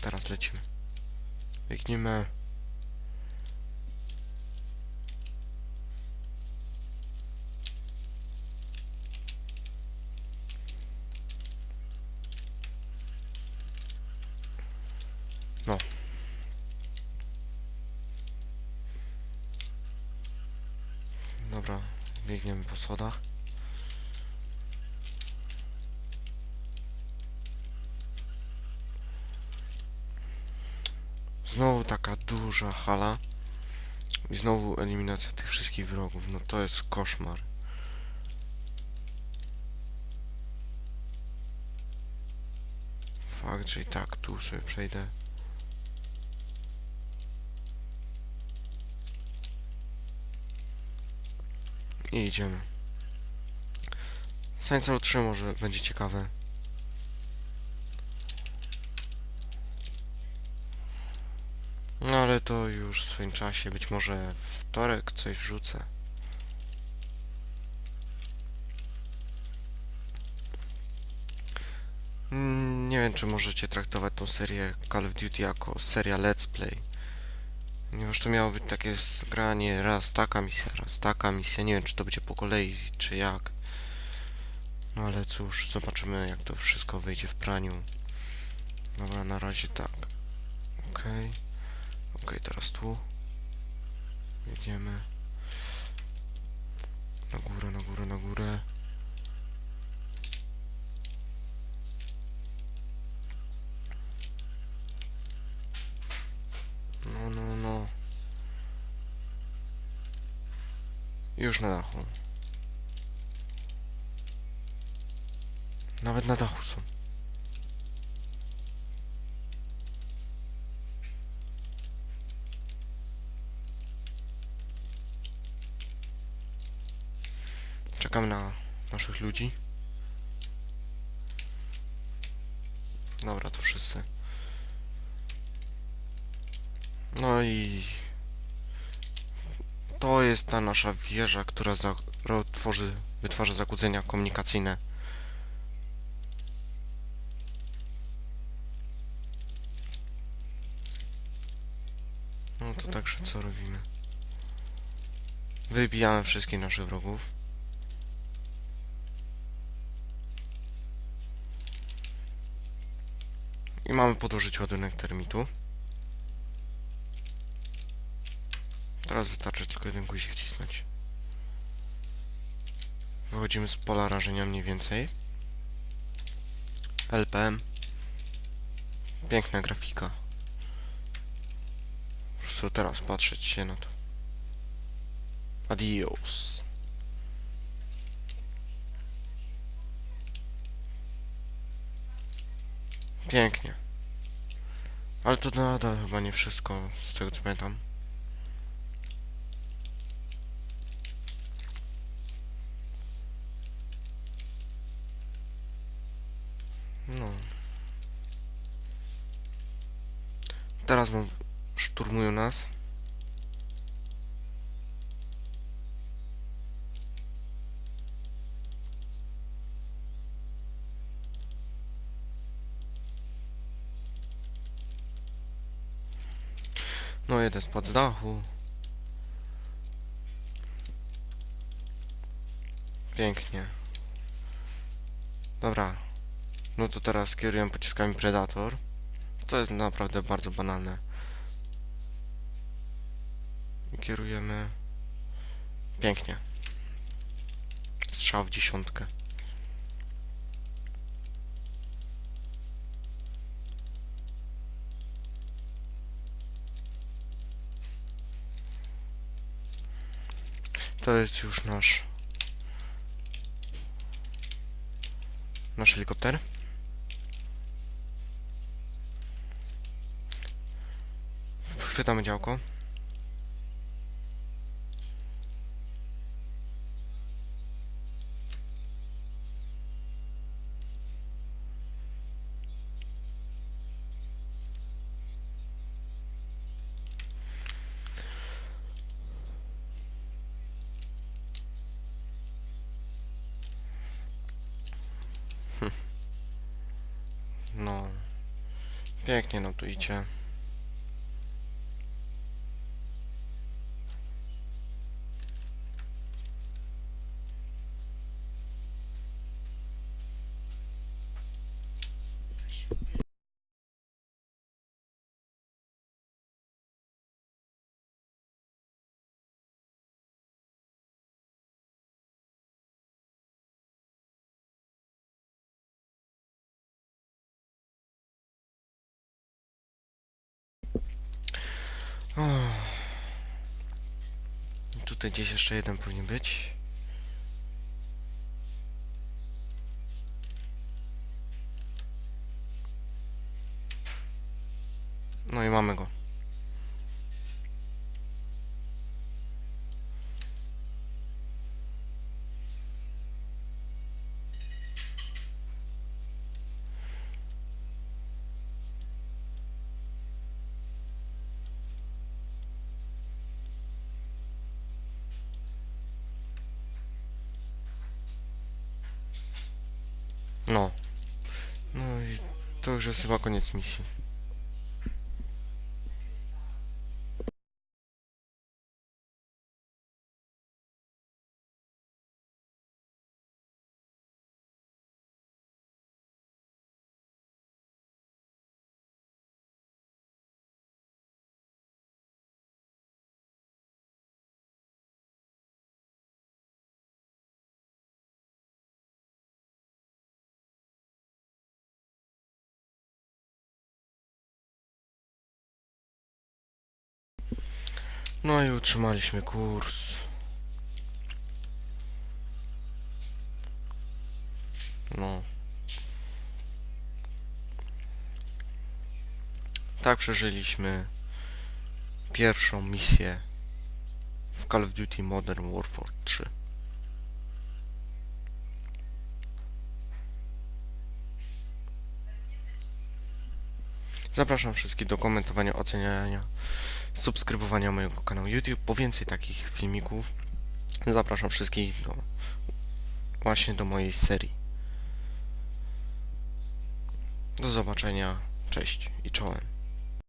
Teraz lecimy. Biegniemy. No. Dobra, biegniemy po schodach. Znowu taka duża hala. I znowu eliminacja tych wszystkich wrogów. No to jest koszmar. Fakt, że i tak tu sobie przejdę. I idziemy. Science Row 3 może będzie ciekawe. No ale to już w swoim czasie, być może wtorek coś wrzucę. Mm, Nie wiem, czy możecie traktować tą serię Call of Duty jako seria Let's Play. Ponieważ to miało być takie zgranie, raz taka misja, raz taka misja. Nie wiem, czy to będzie po kolei, czy jak. No ale cóż, zobaczymy, jak to wszystko wyjdzie w praniu. Dobra, na razie tak. Okej. Okej, teraz tu. Jedziemy. Na górę, na górę, na górę. No, no, no. Już na dachu. Nawet na dachu są. Czekam na naszych ludzi. Dobra, to wszyscy. No i to jest ta nasza wieża, która za, tworzy, wytwarza zakłócenia komunikacyjne. No to także co robimy? Wybijamy wszystkich naszych wrogów. I mamy podłożyć ładunek termitu. Teraz wystarczy tylko jeden guzik wcisnąć. Wychodzimy z pola rażenia mniej więcej. LPM. Piękna grafika. Sobie teraz patrzeć się na to. Adios. Pięknie. Ale to nadal chyba nie wszystko, z tego co pamiętam. No. Teraz mam szturmują nas. No jeden spadł z dachu. Pięknie. Dobra. No to teraz kieruję pociskami Predator. Co jest naprawdę bardzo banalne. I kierujemy... Pięknie. Strzał w dziesiątkę. To jest już nasz... Nasz helikopter. Chwytamy działko. No. Pięknie nam tu idzie. Tutaj gdzieś jeszcze jeden powinien być. No i mamy go. No. No i to już jest chyba koniec misji. No i utrzymaliśmy kurs. No. Tak przeżyliśmy pierwszą misję w Call of Duty Modern Warfare 3. Zapraszam wszystkich do komentowania, oceniania, subskrybowania mojego kanału YouTube po więcej takich filmików. Zapraszam wszystkich do właśnie do mojej serii. Do zobaczenia, cześć i czołem.